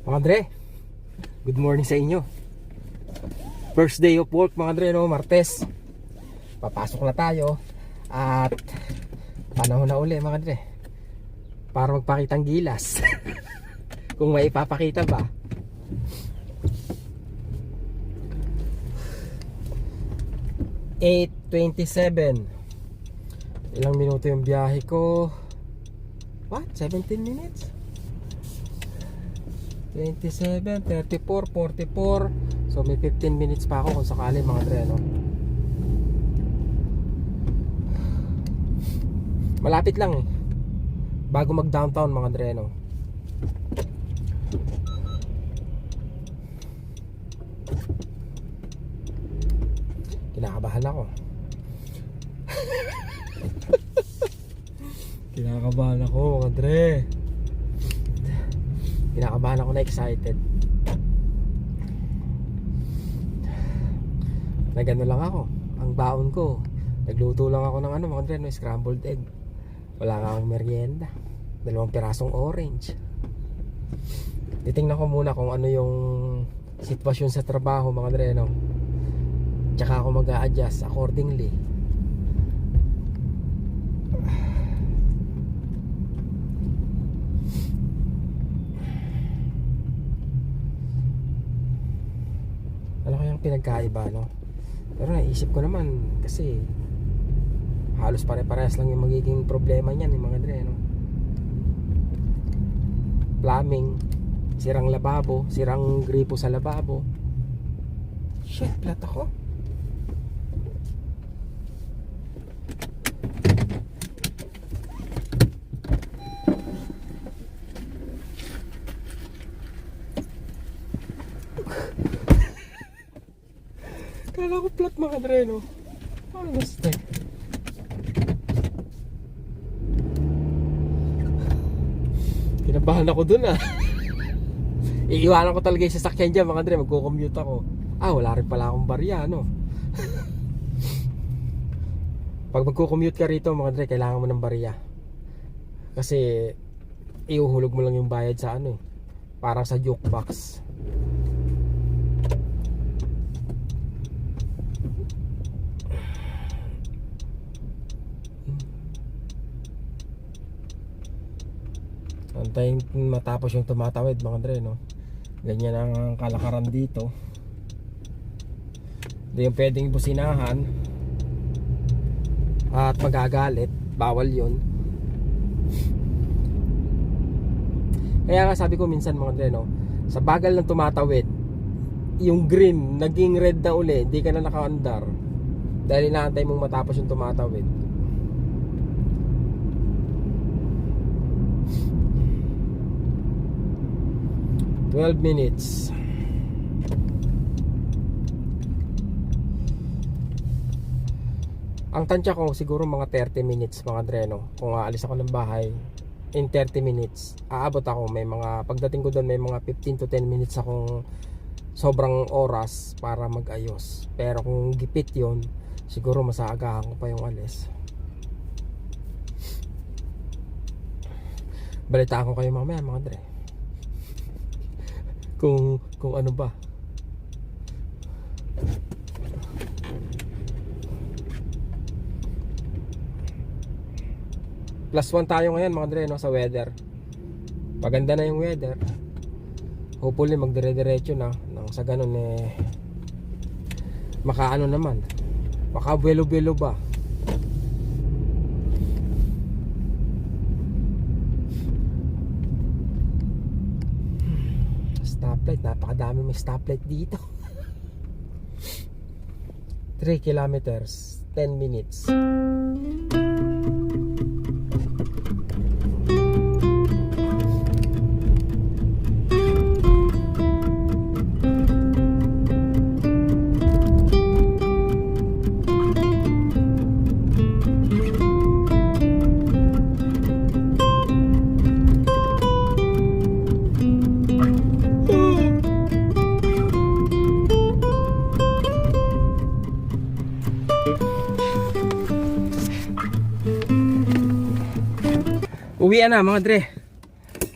Mga Andre, good morning sa inyo. First day of work mga Andre, no? Martes. Papasok na tayo. At panahon na uli mga Andre. Para magpakitang gilas. Kung may ipapakita ba. Eight twenty-seven. Ilang minuto yung biyahe ko? What? 17 minutes? 27, 34, 44 So may 15 minutes pa ako kung sakali mga dre no? Malapit lang eh Bago mag downtown mga dre no? Kinakabahan ako Kinakabahan ako mga dre Kinakabahan ako na excited. Nagano lang ako. Ang baon ko Nagluto lang ako ng ano mga dre no, Scrambled egg. Wala nga akong merienda. Dalawang pirasong orange. Titingnan ko muna kung ano yung Sitwasyon sa trabaho mga dre no. Tsaka ako mag adjust accordingly kayang pinagkaiba no? Pero naisip ko naman kasi halos pare-parehas lang yung magiging problema niyan yung mga dre no? Plumbing sirang lababo sirang gripo sa lababo. Shit plat ako Kala ko plat mga dre, no? Ano gusto? Kinabahan ako dun ah. Iiwanan ko talaga yung sasakyan dyan mga dre, magko-commute ako. Ah, wala rin pala akong barya, no? Pag magko-commute ka rito mga dre, kailangan mo ng barya. Kasi, iuhulog mo lang yung bayad sa ano eh. Parang sa jukebox. Antayin matapos yung tumatawid mga dre no. Ganyan ang kalakaran dito. Hindi yung pwedeng businahan at magagalit. Bawal yun. Kaya nga sabi ko minsan mga dre no, sa bagal ng tumatawid, yung green naging red na uli, hindi ka na nakaandar. Dahil inaantay mong matapos yung tumatawid. Twelve minutes. Ang tansya ko siguro mga 30 minutes mga dreno. Kung aalis ako ng bahay in 30 minutes, aabot ako. May mga pagdating ko doon may mga 15 to 10 minutes akong sobrang oras para magayos. Pero kung gipit 'yon, siguro masaagahan ko pa yung alis. Balitaan ko kayo mamaya mga dre. Kung kung ano ba. Plus 1 tayo ngayon mga dre no, sa weather. Paganda na yung weather. Hopefully magdire-diretso na nang sa ganun eh makaano naman. Maka buelo-buelo ba? Stoplight, napakadami may stoplight dito. 3 kilometers, 10 minutes. Uwi na mga dre.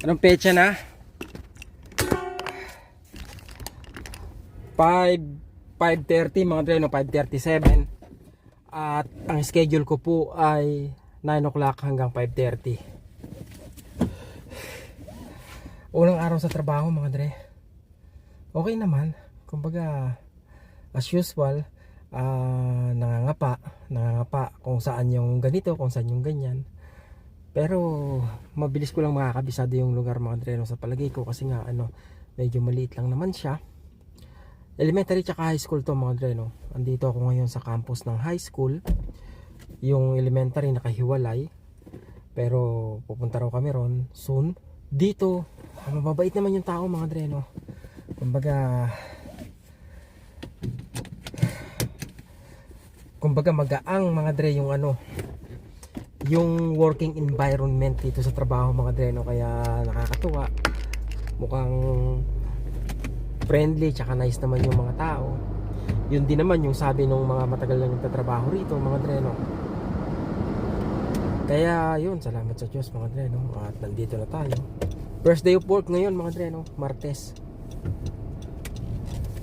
Anong pecha na? 5 5.30 mga dre no? 5.37 at ang schedule ko po ay 9 o'clock hanggang 5.30 unang araw sa trabaho mga dre. Okay naman. Kumbaga as usual ah, nangangapa nangangapa kung saan yung ganito kung saan yung ganyan pero mabilis ko lang makakabisado yung lugar mga dre no, sa palagay ko kasi nga ano medyo maliit lang naman siya. Elementary tsaka high school to mga dre no andito ako ngayon sa campus ng high school. Yung elementary nakahiwalay. Pero pupunta raw kami ron soon. Dito ah, mababait naman yung tao mga dre no kumbaga kumbaga magaang mga dre yung ano yung working environment dito sa trabaho mga dre no kaya nakakatuwa. Mukhang friendly tsaka nice naman yung mga tao. Yun din naman yung sabi ng mga matagal na nagtatrabaho rito mga dre no kaya yun salamat sa Diyos mga dre no at nandito na tayo. First day of work ngayon mga dre no Martes.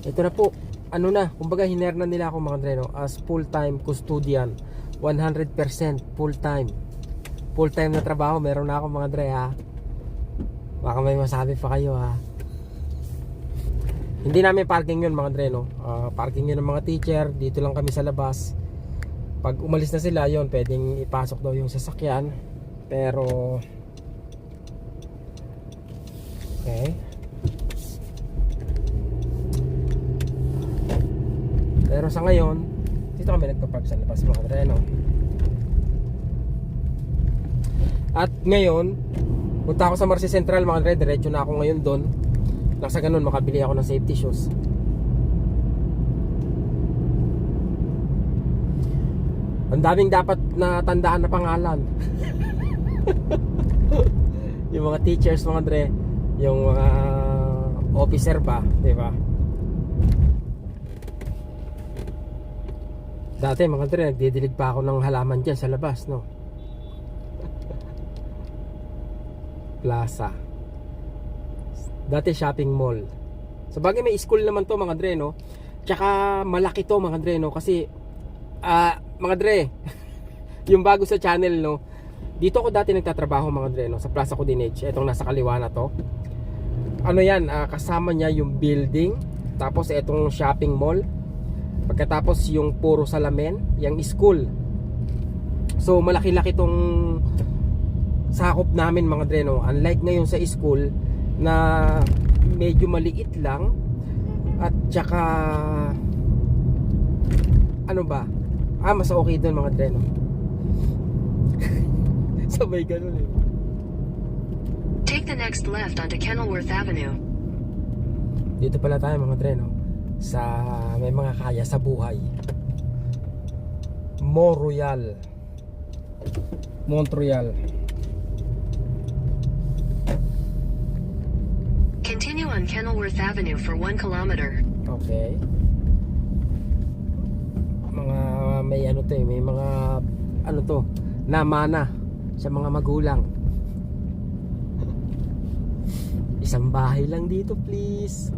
Ito na po. Ano na? Kumbaga hiner na nila ako mga dre no as full time custodian 100% full time full time na trabaho meron na ako mga dre ha? Baka may masabi pa kayo ha? Hindi namin parking yun mga dre no? Ah, parking yun ng mga teacher dito lang kami sa labas. Pag umalis na sila yon pwedeng ipasok daw yung sasakyan. Pero okay. Pero sa ngayon labas mga dre no at ngayon punta ako sa Marcy Central mga dre diretso na ako ngayon doon. Nang sa ganun makabili ako ng safety shoes. Ang daming dapat na tandaan na pangalan. Yung mga teachers mga dre yung mga officer pa di ba dati mga dre nagdidilig pa ako ng halaman dyan sa labas no? Plaza. Dati shopping mall. Sa bagay may school naman to mga dre no? Tsaka malaki to mga dre no? Kasi ah mga dre yung bago sa channel no? Dito ako dati nagtatrabaho mga dre no? Sa Plaza Codinage etong nasa kaliwa na to. Ano yan? Ah, kasama niya yung building. Tapos etong shopping mall pagkatapos yung puro salamin yung school. So malaki-laki tong sakop namin mga dre no unlike ngayon sa school na medyo maliit lang at tsaka ano ba? Ah mas okay doon mga dre no sabay ganun eh. Take the next left onto Kenilworth Avenue. dito pala tayo mga dre no sa may mga kaya sa buhay Mont Royal Mont Royal Continue on Kenilworth Avenue for one kilometer. Okay. Mga may ano to eh, may mga ano to, namana sa mga magulang. Isang bahay lang dito, please.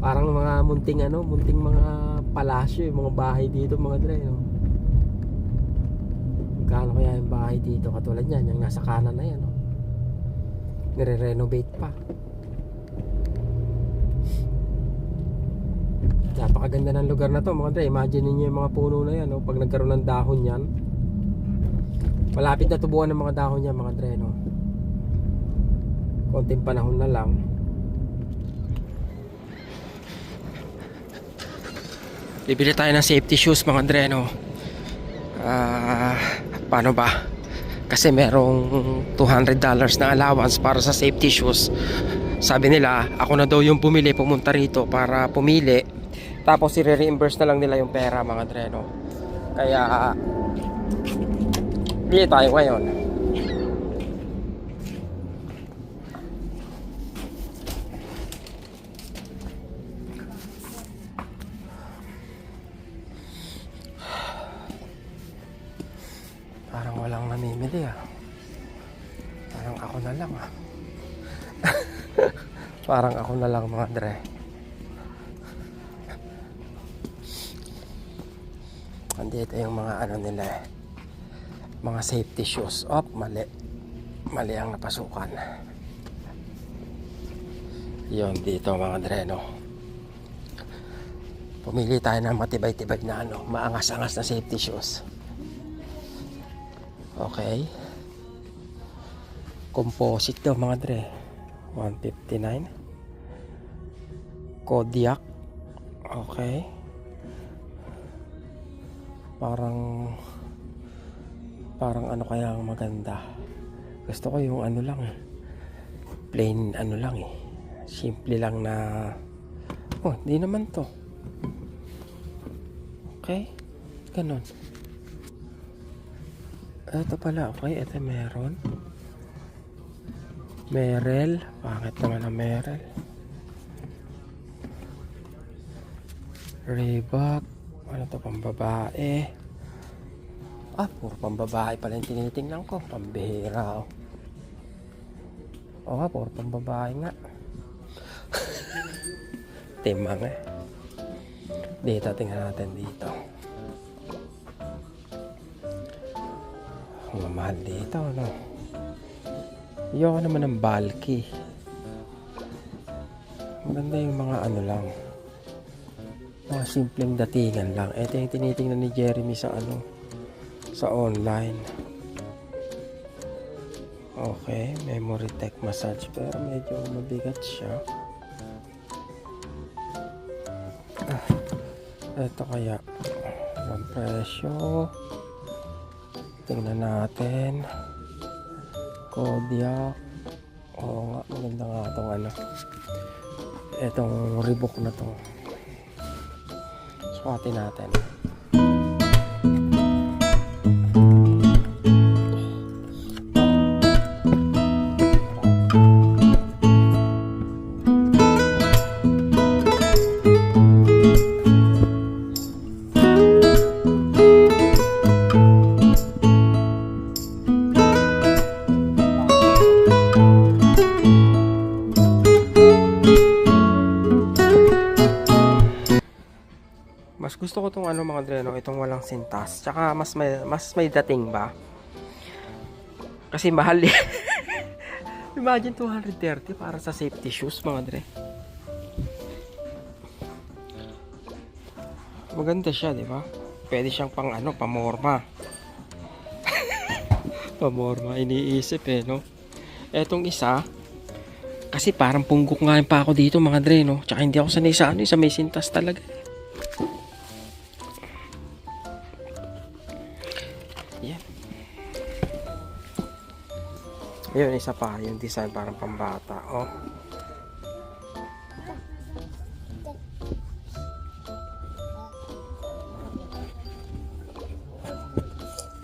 Parang mga munting ano, munting mga palasyo, yung mga bahay dito, mga dre, no. Magkano kaya yung bahay dito katulad niyan, yung nasa kanan na yan, no. Nire-renovate pa. Napakaganda ng lugar na to mga dre. Imagine niyo yung mga puno na yan. No? Pag nagkaroon ng dahon yan. Malapit na tubuan ng mga dahon yan mga dre. No? Konting panahon na lang. Bibili tayo ng safety shoes mga dre. No? Ah, paano ba? Kasi merong $200 na allowance para sa safety shoes. Sabi nila, ako na daw yung pumili pumunta rito para pumili tapos i-reimburse na lang nila yung pera mga dreno. Kaya bili tayo ngayon. Namimili ah. Parang ako na lang ah. Parang ako na lang mga Dre. Andito yung mga ano nila eh. Mga safety shoes. Op, mali. Mali ang napasukan. Yon dito mga Dre no. Pumili tayo ng matibay-tibay na ano, maangas-angas na safety shoes. Okay. Composite daw mga Dre. 159. Kodiak. Okay. Parang parang ano kaya ang maganda. Gusto ko yung ano lang. Plain ano lang eh. Simple lang na Oh, di naman to. Okay? Ganon. Ito pala, okay. Ito meron. Merel. Pangit naman ang Merel. Reebok. Ano to, pambabae. Ah, puro pambabae pala yung tinitingnan ko. Pambihira. Oh. Oo nga, puro pambabae nga. Timang eh. Dito, tingnan natin dito. Ang mamahal dito, no? Ayoko naman ng bulky. Maganda yung mga ano lang. Mga simpleng datingan lang. Ito yung tinitingnan ni Jeremy sa ano, sa online. Okay, memory tech massage pero medyo mabigat siya. Ah, ito kaya ang presyo. Tingnan natin. Kodiak. Oo nga, maganda nga itong ano. Itong Reebok na to. Sukatin natin. Mas gusto ko tong ano mga dreno, itong walang sintas. Tsaka mas may, mas may dating ba? Kasi mahal eh. Imagine 230 para sa safety shoes mga dre. Maganda siya, di ba? Pwede siyang pang ano, pamorma. pamorma, iniisip eh, no? Etong isa, kasi parang punggok nga pa ako dito mga dre, no? Tsaka hindi ako sanay sa ano, eh, sa may sintas talaga. Ayun, isa pa. Yung design parang pambata. Oh.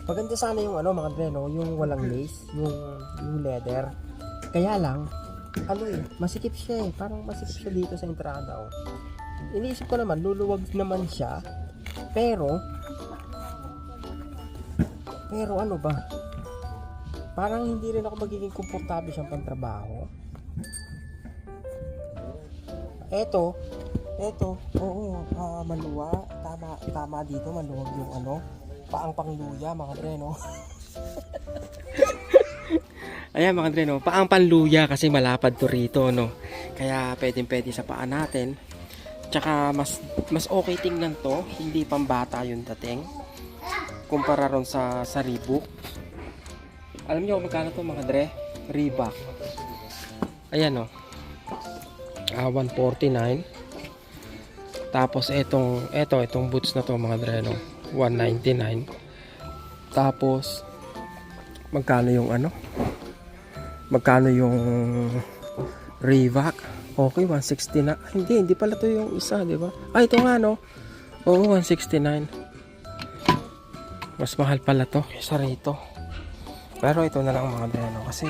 Maganda sana yung ano mga dre, no? Yung walang lace, yung, yung leather. Kaya lang, ano eh, masikip siya eh. Parang masikip siya dito sa entrada, oh. Iniisip ko naman, luluwag naman siya. Pero, pero ano ba? Parang hindi rin ako magiging komportable siyang pantrabaho. Eto, eto, oo, ah, maluwa. Tama, tama dito, maluwag yung ano, paang pangluya, mga dre, no? Ayan mga dre, no? Paang panluya kasi malapad to rito, no? Kaya pwedeng pwede sa paa natin. Tsaka mas, mas okay tingnan to, hindi pambata yung dating kumpara ron sa sa Reebok. Alam niyo kung magkano to mga dre? Reebok. Ayan oh. Ah, 149. Tapos etong eto itong boots na to mga dre no. 199. Tapos magkano yung ano? Magkano yung Reebok? Okay, 160 na. Hindi, hindi pala to yung isa, di ba? Ah, ito nga no. Oo, 169. Mas mahal pala to kaysa rito. Pero ito na lang mga dreno kasi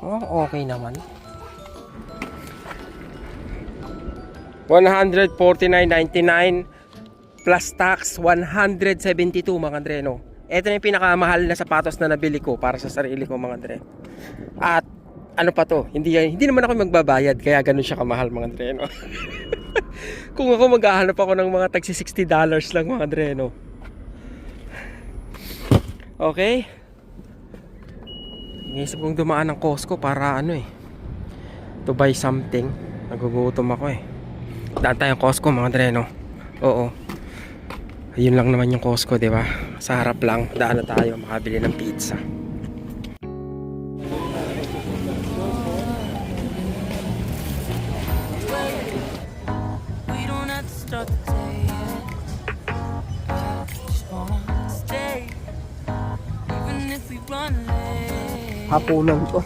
oh, okay naman. 149.99 plus tax 172 mga dreno. Ito na yung pinakamahal na sapatos na nabili ko para sa sarili ko mga dre. At ano pa to, hindi, hindi naman ako magbabayad, kaya ganun siya kamahal mga dreno. Kung ako maghahanap ako ng mga tagsi 60 dollars lang mga dreno. Okay? Iniisip kong dumaan ng Costco para ano eh, to buy something. Nagugutom ako eh. Daan tayong Costco mga dreno. Oo. Ayun lang naman yung Costco, di ba? Sa harap lang, daan na tayo makabili ng pizza. Start the day yet. 他不能做